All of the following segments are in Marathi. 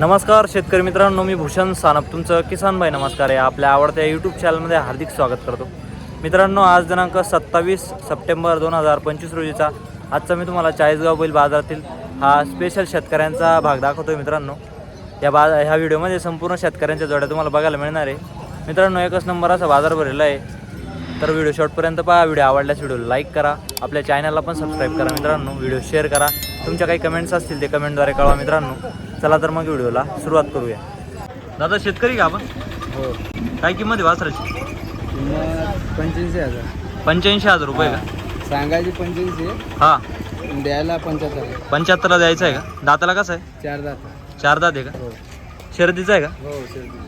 नमस्कार शेतकरी मित्रांनो मी भूषण सानप. तुमचं किसान भाई नमस्कार आहे. आपल्या आवडत्या यूट्यूब चॅनलमध्ये हार्दिक स्वागत करतो. मित्रांनो आज दिनांक सत्तावीस सप्टेंबर दोन हजार पंचवीस रोजीचा. आजचा मी तुम्हाला चाळीसगाव बैल बाजारातील हा स्पेशल शेतकऱ्यांचा भाग दाखवतो मित्रांनो. या बा ह्या व्हिडिओमध्ये संपूर्ण शेतकऱ्यांच्या जोड्या तुम्हाला बघायला मिळणार आहे. मित्रांनो एकच नंबर असा बाजार भरलेला आहे. तर व्हिडिओ शॉर्टपर्यंत पहा. व्हिडिओ आवडल्यास व्हिडिओ लाईक करा. आपल्या चॅनलला पण सबस्क्राईब करा मित्रांनो. व्हिडिओ शेअर करा. तुमच्या काही कमेंट्स असतील ते कमेंटद्वारे कळवा मित्रांनो. चला तर मग व्हिडिओला सुरुवात करूया. दादा शेतकरी का आपण? हो. काय किंमत आहे वासराची? किंमत पंच्याऐंशी हजार. पंच्याऐंशी हजार रुपये का? सांगायची पंच्याऐंशी हा. द्यायला पंच्याहत्तर पंच्याहत्तरला द्यायचं आहे का? दाताला कसं आहे? चार दात. चार दात आहे का? हो. शर्यतीचा आहे का? हो शेवटी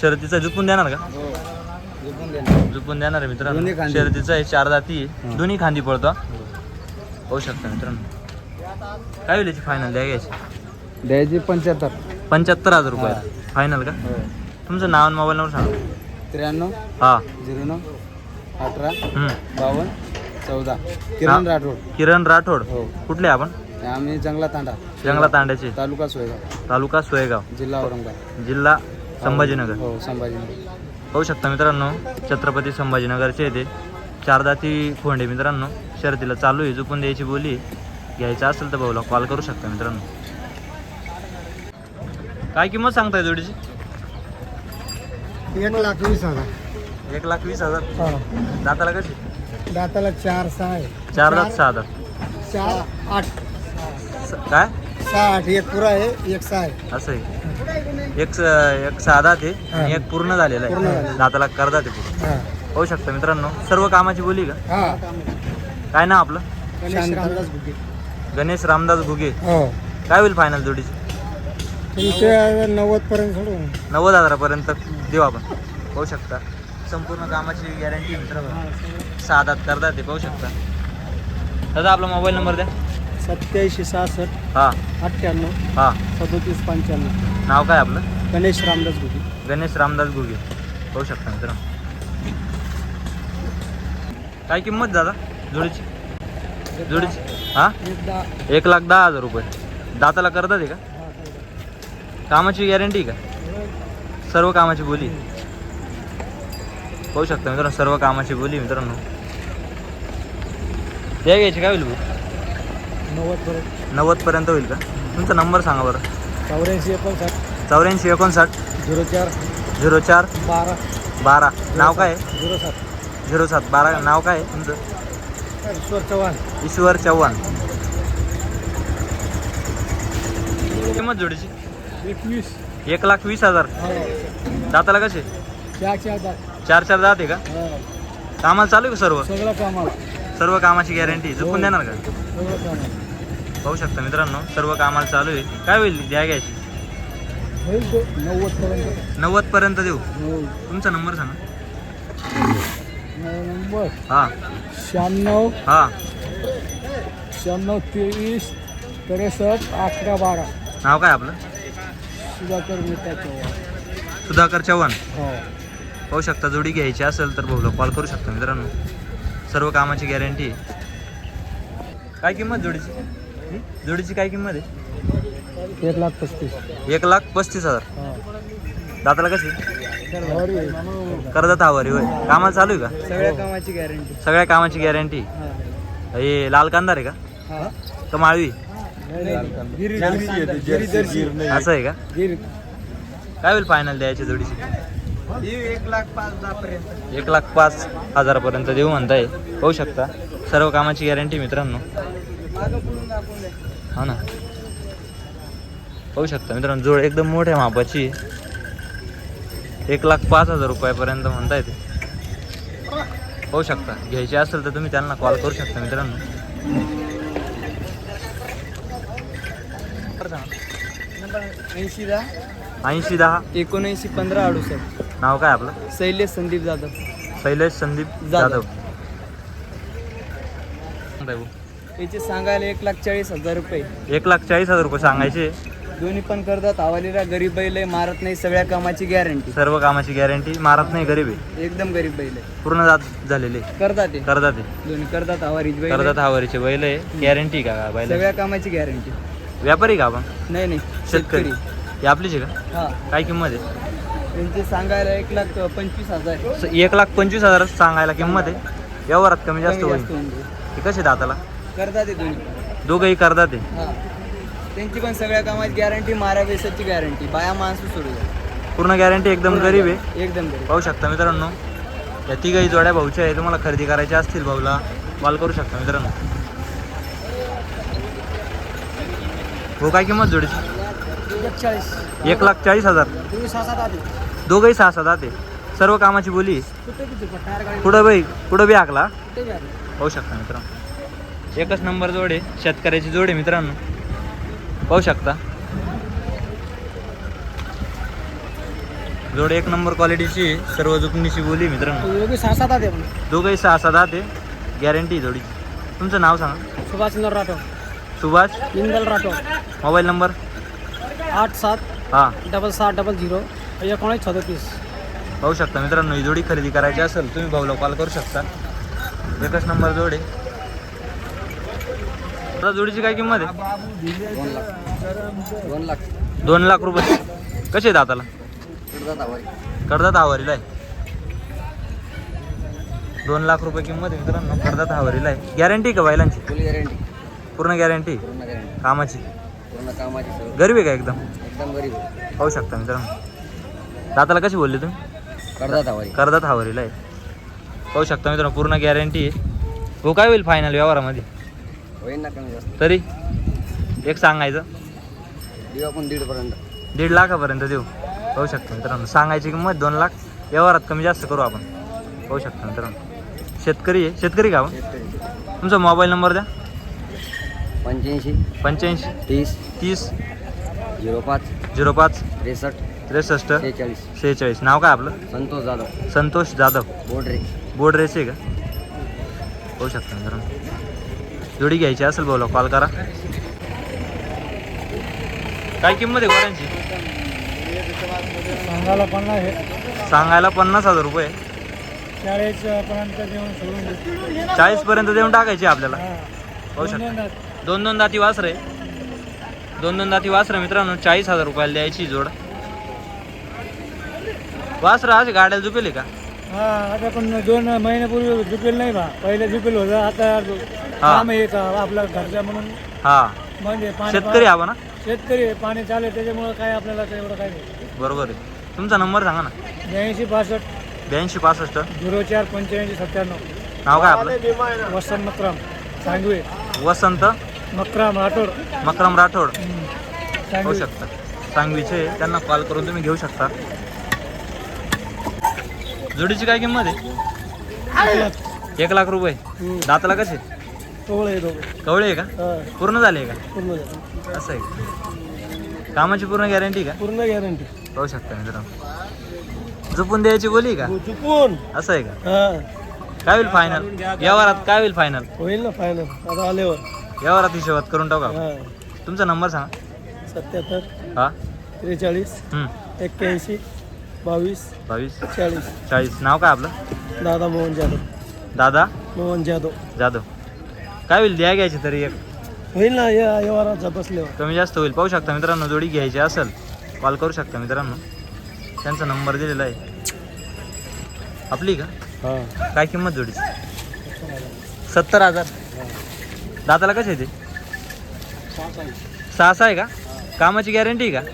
शर्यतीचा झुपून देणार का? हो. झोपून देणार. आहे मित्रांनो. दोन्ही खांदी. शर्यतीचा आहे चार दाती आहे. हा. दोन्ही खांदी पडतो हा. हो. होऊ शकतं मित्रांनो. काय होईल याची फायनल द्या घ्यायची द्यायची पंच्याहत्तर. पंच्याहत्तर हजार रुपये. फायनल का? हो. तुमचं नाव आणि मोबाईल नंबर सांगा. त्र्याण्णव हा. झिरो नऊ अठरा हम्म. बावन्न चौदा. किरण राठोड. किरण राठोड. हो. कुठले आपण? आम्ही जंगला तांडा. जंगला तांड्याचे. तालुका सोयगाव. तालुका सोयगाव. जिल्हा औरंगाबाद. जिल्हा संभाजीनगर. हो संभाजीनगर. पाहू शकता मित्रांनो छत्रपती संभाजीनगरचे येते चारदाती फोंडे मित्रांनो शर्तीला चालू आहे. झुपून द्यायची बोली. घ्यायचं असेल तर भाऊला कॉल करू शकता मित्रांनो. काय किंमत सांगताय जोडीची? एक लाख वीस हजार. एक लाख वीस हजार? दाताला कशी? दाताला चार सहा चार दात सहा दात. चार आठ. काय? सहा आठ. एक पुरा आहे एक सहा आहे. असं आहे. एक स- एक आहे आणि एक पूर्ण झालेला आहे. दाताला करदात आहे पूर्ण. हा. पाहू शकता मित्रांनो. सर्व कामाची बोली का? काय नाव आपलं? गणेश रामदास घुगे. हो. काय होईल फायनल जोडीची? नव्वद पर्यंत सोडून नव्वद हजारापर्यंत देऊ आपण. पाहू शकता. संपूर्ण कामाची गॅरंटी मित्रांनो सहा दात करतात ते पाहू शकता. दादा आपला मोबाईल नंबर द्या. सत्याऐंशी सहासष्ट हां. अठ्ठ्याण्णव हां. सदोतीस पंच्याण्णव. नाव काय आपलं? गणेश रामदास बुके गणेश रामदास घुगे. पाहू शकता मित्रांनो काय किंमत दादा जोडीची? जोडीची? हां? एक लाख दहा हजार रुपये. दाताला करतात आहे का? कामाची गॅरंटी का? सर्व कामाची बोली. पाहू शकता मित्रांनो सर्व कामाची बोली मित्रांनो. द्या घ्यायची काय होईल? नव्वद पर्यंत नव्वद पर्यंत होईल का? तुमचा नंबर सांगा बरं. चौऱ्याऐंशी एकोणसाठ. चौऱ्याऐंशी एकोणसाठ झिरो चार झिरो चार. बारा. बारा. नाव काय आहे? झिरो सात. झिरो सात. बारा. नाव काय आहे तुमचं? ईश्वर चव्हाण. ईश्वर चव्हाण. किंमत जोडीची? एकवीस. एक लाख वीस हजार. दाताला कसे? चार चार दात. चार चार दात आहे का? कामाला चालू आहे का सर्व? सगळं कामाला. सर्व कामाची गॅरंटी. झुकून देणार का? पाहू शकता मित्रांनो सर्व कामाला चालू आहे. काय होईल? द्या घ्यायची. नव्वद पर्यंत. देऊ. तुमचा नंबर सांगा. नंबर हा. शहाण्णव हा. शहाण्णव तेवीस त्रेसष्ट अकरा बारा. नाव काय आपलं? सुधाकर मेहता चव्हाण. सुधाकर चव्हाण. हो. पाहू शकता जोडी घ्यायची असेल तर भाऊला कॉल करू शकता मित्रांनो. सर्व कामाची गॅरंटी काय किंमत जोडीची? जोडीची काय किंमत आहे? एक लाख पस्तीस. एक लाख पस्तीस हजार. हा. दाताला कशी? कर्जत हवारी होय. कामाला चालू आहे का? सगळ्या कामाची गॅरंटी सगळ्या कामाची गॅरंटी हे. लाल कांदार आहे का? का माळवी? असं आहे का? काय होईल फायनल द्यायची जोडीची? एक लाख पाच एक लाख पाच हजारापर्यंत देऊ म्हणताय. पाहू शकता. सर्व कामाची गॅरंटी मित्रांनो. हा ना. पाहू शकता मित्रांनो जोड एकदम मोठ्या मापाची. आहे. एक लाख पाच हजार रुपयापर्यंत म्हणता येते पाहू शकता. घ्यायची असेल तर तुम्ही त्यांना कॉल करू शकता मित्रांनो. ऐंशी दहा. ऐंशी दहा. एकोणऐंशी पंधरा अडुसष्ट. नाव काय आपलं? शैलेश संदीप जाधव. शैलेश संदीप जाधव. याचे सांगायला एक लाख चाळीस हजार रुपये. एक लाख चाळीस हजार रुपये सांगायचे. दोन्ही पण करतात. आवालीला गरीब बैल आहे मारत नाही सगळ्या कामाची गॅरंटी सर्व कामाची गॅरंटी मारत नाही गरीब आहे. एकदम गरीब बैल आहे. पूर्ण जात झालेले करतात ते. करदात आहे दोन्ही करतात आवारीच बैल आहे. करदात हावरीचे बैल आहे. गॅरंटी का बैल सगळ्या कामाची गॅरंटी व्यापारी का आपण? नाही नाही. शेतकरी. शेतकरी. ही आपलीच आहे का? हा. काय किंमत आहे? त्यांचे सांगायला एक लाख पंचवीस हजार आहे. स- एक लाख पंचवीस हजार सांगायला किंमत आहे. व्यवहारात कमी जास्त कमी होईल. जास्त होऊन जाईल. ते कसे दाताला? करतात ते दोन्ही. दोघंही करतात ते. हा. त्यांची पण सगळ्या कामाची गॅरंटी मारा बेसाची गॅरंटी बाया माणसं सोडू द्या. पूर्ण गॅरंटी एकदम गरीब आहे. एकदम गरीब. पाहू शकता मित्रांनो या तिघही जोड्या भाऊच्या आहे. तुम्हाला खरेदी करायच्या असतील भाऊला कॉल करू शकता मित्रांनो. हो काय किंमत जोडीची? चाळीस एक लाख चाळीस हजार. तुम्ही सहा सात आधी दोघंही सहा सात आहे सर्व कामाची बोली. कुठे किती टायर गाडी. पुढं बाई पुढं बी आकला कुठे पाहू शकता मित्रांनो. एकच नंबर जोड आहे शेतकऱ्याची जोड आहे मित्रांनो. पाहू शकता. जोड एक नंबर क्वालिटीची आहे, सर्व जुकणीची बोली आहे मित्रांनो. योगी सहा सात आधी दोघंही सहा सहा दहा ते गॅरंटी जोडी. तुमचं नाव सांगा. सुभाष इंदर राठोड. सुभाष? इंदल राठोड. Mobile number? आठ सात हां. डबल सात डबल झिरो एकोणीस सदतीस पाहू शकता मित्रांनो ही जोडी खरेदी करायची असेल तुम्ही भाऊला कॉल करू शकता. एकच नंबर जोड. आहे आता जोडीची काय किंमत आहे? दोन लाख. दोन लाख रुपये. कसे आहेत आवाज कर्जात हावरीला आहे. दोन लाख रुपये किंमत आहे मित्रांनो. कर्जात हावरीला आहे. गॅरंटी का बैलांची? गॅरंटी पूर्ण गॅरंटी कामाची? पूर्ण कामाची सगळं. गरीब आहे का एकदम? एकदम गरीब. पाहू शकता मित्रांनो. दाताला कशी बोलले तुम्ही? करतात आवाज कर्जात हावरीला आहे. पाहू शकता मित्रांनो पूर्ण गॅरंटी आहे. हो काय होईल फायनल व्यवहारामध्ये? होईल ना कमी जास्त. तरी? एक सांगायचं. देऊ आपण दीडपर्यंत. दीड लाखापर्यंत देऊ. पाहू शकता मित्रांनो. सांगायची किंमत दोन लाख. व्यवहारात कमी जास्त करू आपण. पाहू शकता मित्रांनो. शेतकरी आहे. शेतकरी का आपण शेतकरी. तुमचा मोबाईल नंबर द्या. पंच्याऐंशी. पंच्याऐंशी. तीस. तीस. झिरो पाच. झिरो पाच. त्रेसष्ट. त्रेसष्ट. शेहेचाळीस शेहेचाळीस नाव काय आपलं? संतोष जाधव. संतोष जाधव. बोडरे. बोर्ड रेस आहे का? पाहू शकता मित्रांनो. जोडी घ्यायची असेल बोला कॉल करा. काय किंमत आहे गोऱ्यांची सांगायला पन्नास सांगायला पन्नास हजार रुपये. चाळीस पर्यंत देऊन सोडून चाळीस पर्यंत देऊन टाकायची आपल्याला. पाहू शकता. दोन दोन दाती वासर. दोन दोन दाती वासर मित्रांनो चाळीस हजार रुपयाला द्यायची जोड. वासर आज गाड्या झुपेले का? हा आता पण दोन महिन्यापूर्वी झुपेल नाही बा. पहिले झुपेल होतं आता काम का आपल्या घरच्या म्हणून. हा. म्हणजे पाणी शेतकरी आपण ना? शेतकरी आहे, पाणी चालू आहे त्याच्यामुळे काय आपल्याला काही एवढं काय नाही. बरोबर आहे. तुमचा नंबर सांगा ना. ब्याऐंशी पासष्ट ब्याऐंशी पासष्ट. झिरो चार पंच्याऐंशी सत्त्याण्णव. नाव काय आपलं? वसंत मक्रम सांगवे. वसंत मक्रम राठोड. मकरम राठोड. होऊ सांगवे. शकता. सांगवीचे त्यांना कॉल करून तुम्ही घेऊ शकता. जोडीची काय किंमत आहे? एक लाख रुपये. दाताला कसे? कवळे आहे का? हा, पूर्ण झाले का? पूर्ण झालं. असं आहे का? कामाची पूर्ण गॅरंटी का? पूर्ण गॅरंटी पाहू शकता मित्रांनो. झोपून द्यायची बोली का? चुकून असं आहे का? हा. काय होईल फायनल व्यवहारात काय होईल फायनल होईल ना फायनल आता आल्यावर. व्यवहारात हिशोबात करून टाका हा. तुमचा नंबर सांगा. सत्याहत्तर. हा. त्रेचाळीस. एक्क्याऐंशी. बावीस. बावीस. चाळीस. चाळीस. नाव काय आपलं? दादा मोहन जाधव. दादा? मोहन जाधव. जाधव. काय होईल? द्या घ्यायची तरी एक. होईल ना या व्यवहाराचा बसल्यावर. कमी जास्त होईल. पाहू शकता मित्रांनो जोडी घ्यायची असेल कॉल करू शकता मित्रांनो. त्यांचा नंबर दिलेला आहे. आपली का? हा. काय किंमत जोडीची? सत्तर हजार. दाताला कसे ते? सहा सहा आहे का? कामाची गॅरंटी आहे का?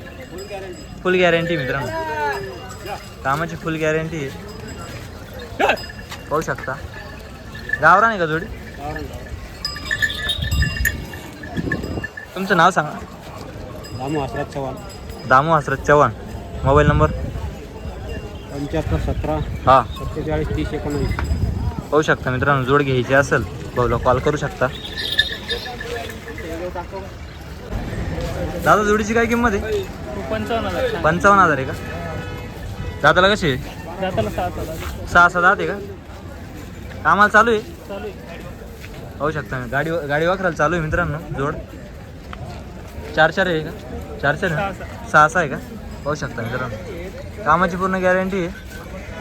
फुल गॅरंटी मित्रांनो. कामाची फुल गॅरंटी आहे. पाहू शकता. गावरा नाही का जोडी? तुमचं नाव सांगा. दामू हसरत चव्हाण. दामू हसरत चव्हाण. Mobile number? पंच्याहत्तर सतरा. हा. सत्तेचाळीस तीस एकोणवीस. पाहू शकता मित्रांनो जोड घ्यायची असेल भाऊला कॉल करू शकता. दादा जोडीची काय किंमत आहे? पंचावन्न हजार. पंचावन्न हजार आहे का? सात हजार सहा सहा दात. आहे का? कामाला चालू आहे? चालू आहे. पाहू शकता. मी गाडी गाडी वाखराला चालू आहे मित्रांनो जोड. चार चार आहे का? चार चार? सहा सहा. आहे का? पाहू शकता मित्रांनो. कामाची पूर्ण गॅरंटी आहे.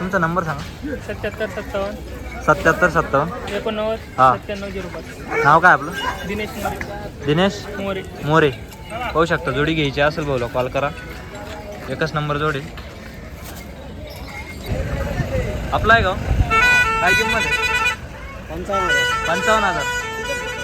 तुमचा नंबर सांगा. सत्याहत्तर सत्तावन्न. सत्याहत्तर सत्तावन्न. एकोणनव्वद हा. नाव काय आपलं? दिनेश दिनेश मोरे. मोरे. पाहू शकता. जोडी घ्यायची असेल भाऊला कॉल करा. एकच नंबर जोडी. आपला आहे का हो? काय किंमत आहे? पंचावन्न पंचावन्न हजार.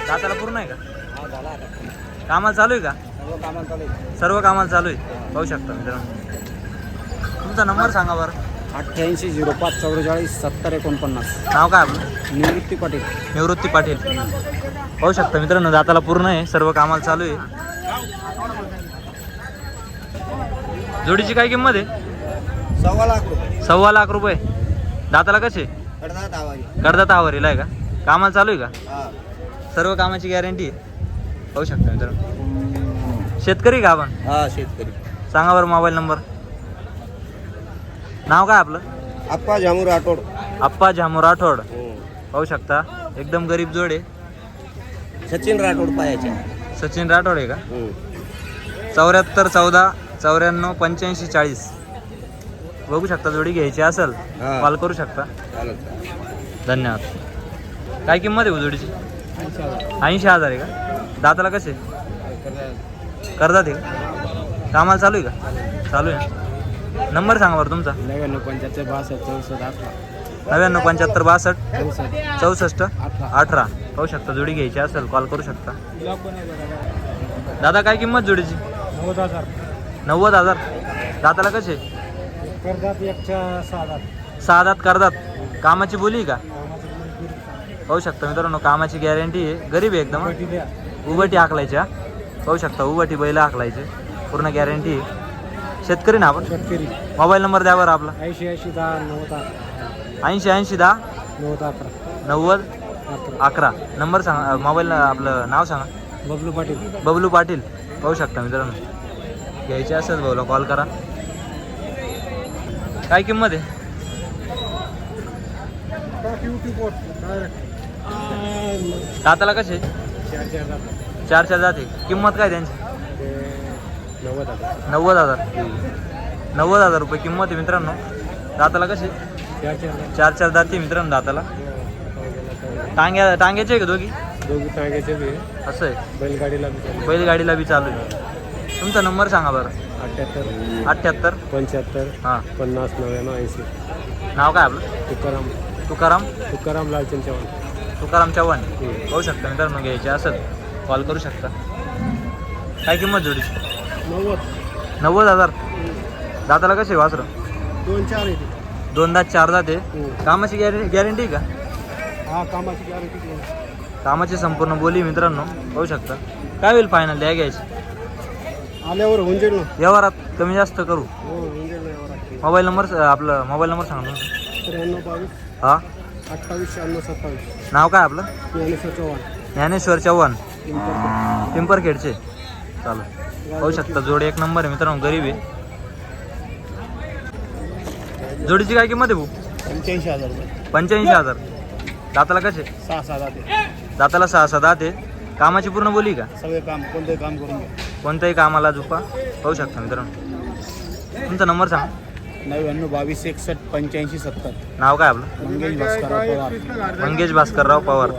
दाताला पूर्ण आहे का? हा झाला आता कामाला चालू आहे का? सर्व कामाला चालू आहे सर्व कामाला चालू आहे. पाहू शकता मित्रांनो. तुमचा नंबर सांगा बरं. अठ्ठ्याऐंशी झिरो पाच चौवेचाळीस सत्तर एकोणपन्नास. नाव काय आपलं? निवृत्ती पाटील. निवृत्ती पाटील. पाहू शकता मित्रांनो दाताला पूर्ण आहे. सर्व कामाला चालू आहे. जोडीची काय किंमत आहे? सव्वा लाख रुपये. सव्वा लाख रुपये. दाताला कसे? कडदात आवरीला आहे का? कामाला चालू आहे का? हा सर्व कामाची गॅरंटी आहे? पाहू शकता मित्रांनो. शेतकरी का आपण? हा शेतकरी. सांगा बरं मोबाईल नंबर. नाव काय आपलं? आप्पा जामू राठोड. आप्पा झामू राठोड. पाहू शकता. एकदम गरीब जोड आहे. सचिन राठोड पायाचे. सचिन राठोड आहे का? चौऱ्याहत्तर चौदा चौऱ्याण्णव पंच्याऐंशी चाळीस. बघू शकता जोडी घ्यायची असेल हा. कॉल करू शकता. धन्यवाद. काय किंमत आहे हो जोडीची? ऐंशी हजार आहे का? दाताला कसे? करतात आहे. का कामाला चालू आहे का? चालू आहे. नंबर सांगा बरं तुमचा. नव्याण्णव पंच्याहत्तर बासष्ट चौसष्ट अठरा. नव्याण्णव पंच्याहत्तर बासष्ट चौसष्ट. चौसष्ट अठरा. अठरा. पाहू शकता जोडी घ्यायची असेल कॉल करू शकता. दादा काय किंमत जोडीची? नव्वद हजार. नव्वद हजार. दाताला कसे? एकच्या दात करतात कामाची बोली का? पाहू शकता मित्रांनो कामाची गॅरंटी आहे. गरीब आहे एकदम पटी द्या. उभटी हाकलायच्या पाहू शकता उभटी बैल हाकलायचे पूर्ण गॅरंटी आहे. शेतकरी ना आपण? शेतकरी. मोबाईल नंबर द्या बरं आपला. ऐंशी ऐंशी दहा नव्वद अकरा. ऐंशी ऐंशी दहा? नव्वद अकरा. नव्वद अकरा. अकरा. नंबर सांगा मोबाईल आपलं नाव सांगा. बबलू पाटील. बबलू पाटील. पाहू शकता मित्रांनो. घ्यायचे असेल भाऊला कॉल करा. काय किंमत आहे? दाताला कसे चार चार जाते. किंमत काय त्यांची? नव्वद हजार. नव्वद हजार रुपये किंमत आहे मित्रांनो. दाताला कसे चार चार दाते मित्रांनो दाताला. टांग्या टांग्याचे आहे का दोघी? दोघी टांग्याचे. असं आहे. बैलगाडीला बैलगाडीला बी चालू आहे. तुमचा नंबर सांगा बरं. अठ्ठ्याहत्तर अठ्ठ्याहत्तर पंच्याहत्तर. हां. पन्नास नव्याण्णव ऐंशी. नाव काय आपलं? तुकाराम. तुकाराम? तुकाराम लालचंद चव्हाण. तुकाराम चव्हाण. हम्म. पाहू शकता मित्रांनो घ्यायचे असेल कॉल करू शकता. काय किंमत जोडीची? नव्वद. नव्वद हजार? दाताला कसे वासरं? दोन चार येते. दोन दात चार दाते. कामाची गॅरंटी गॅरंटी का? हा कामाची गॅरंटी कामाची संपूर्ण बोली मित्रांनो पाहू शकता. काय होईल फायनल द्या घ्यायची. आल्यावर होऊन जाईल ना. व्यवहारात कमी जास्त करू. हो होऊन जाईल ना एवढा मोबाईल नंबर आपलं मोबाईल नंबर सांगा तुमचा त्र्याण्णव बावीस हा? अठ्ठावीस शहाण्णव सत्तावीस. नाव काय आपलं? ज्ञानेश्वर चव्हाण. ज्ञानेश्वर चव्हाण. पिंपरखेड. पिंपरखेडचे. चालू पाहू शकता जोडी एक नंबर आहे मित्रांनो गरीब आहे. जोडीची काय किंमत आहे भाऊ? पंच्याऐंशी हजार रुपये. पंच्याऐंशी हजार. दाताला कसे? सहा सहा जाते दाताला सहा सहा दात आहे. कामाची पूर्ण बोली का? सगळे काम कोणते काम करून घ्या. कोणत्याही कामाला झुपा. पाहू शकता मित्रांनो. तुमचा नंबर सांगा. नव्याण्णव बावीस एकसष्ट पंच्याऐंशी सत्तर. नाव काय आपलं? मंगेश भास्करराव पवार. मंगेश भास्करराव पवार.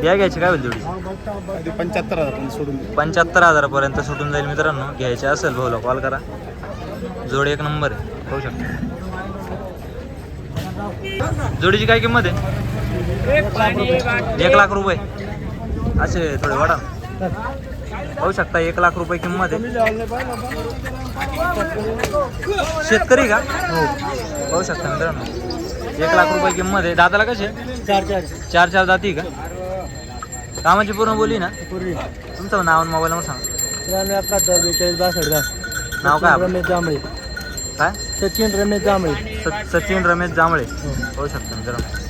द्या घ्यायची काय होईल जोडी पंच्याहत्तर हजार पण सोडून पंच्याहत्तर हजारापर्यंत सुटून जाईल मित्रांनो. घ्यायचे असेल भाऊला कॉल करा. जोडी एक नंबर आहे. पाहू शकता. जोडीची काय किंमत आहे? एक लाख रुपये. असे थोडे वाढा पाहू शकता एक लाख रुपये किंमत आहे. शेतकरी का? हो पाहू शकता मित्रांनो. एक लाख रुपये किंमत आहे. कशी आहे? चार चार. चार चार जाती का? कामाची पूर्ण बोली ना? पूर्वी तुमचं नाव आणि मोबाईल नंबर सांगा. बेचाळीस बासष्ट नाव काय आपलं? रमेश जांभळे. काय? सचिन रमेश जांभळे. स- सचिन रमेश जांभळे. पाहू शकता मित्रांनो.